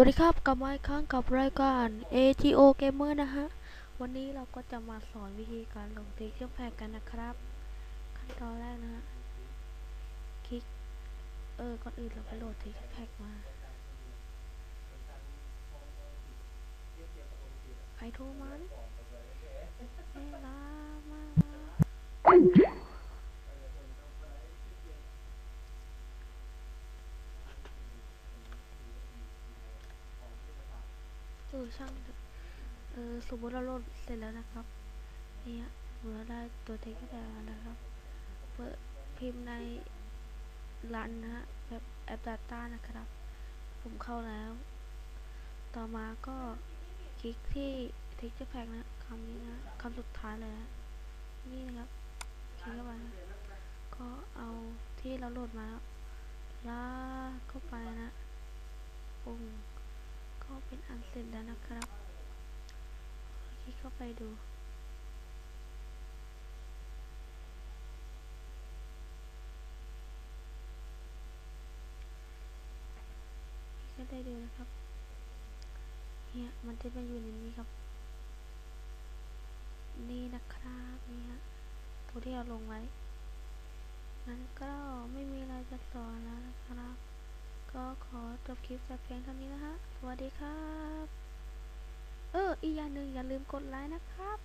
กลับมาอีกครั้งกับรายการ ATO Gamer นะฮะ วันนี้เราก็จะมาสอนวิธีการลงติ๊กเกอร์แพกกันนะครับ ขั้นตอนแรกนะฮะ คลิก เออ ก่อนอื่นเราไปโหลดติ๊กเกอร์แพกมา ใครโทรมันเอ้ยลา เออช่างเถอะเออสมมติเราโหลดเสร็จแล้วนะครับเนี่ยเมื่อได้ตัวเทคแพกแล้วนะครับเปิดพิมพ์ในรันนะฮะแบบแอป Data นะครับ ผมเข้าแล้ว ต่อมาก็คลิกที่ texture pack นะคำนี้นะคำสุดท้ายเลยนะนี่นะครับคลิกเข้าไปนะก็เอาที่เราโหลดมาลากเข้าไปนะปุ่มก็ เสร็จแล้วนะครับ คลิกเข้าไปดูก็ได้ดูนะครับ เนี่ยมันจะมาอยู่ในนี้ครับ นี่นะครับ นี่ฮะตัวที่เราลงไว้ งั้นก็ไม่มีอะไรจะสอนแล้วนะครับ ก็ ขอจบคลิปจากเพียงเท่านี้นะฮะ สวัสดีครับ เออ อีกอย่างหนึ่งอย่าลืมกดไลค์นะครับ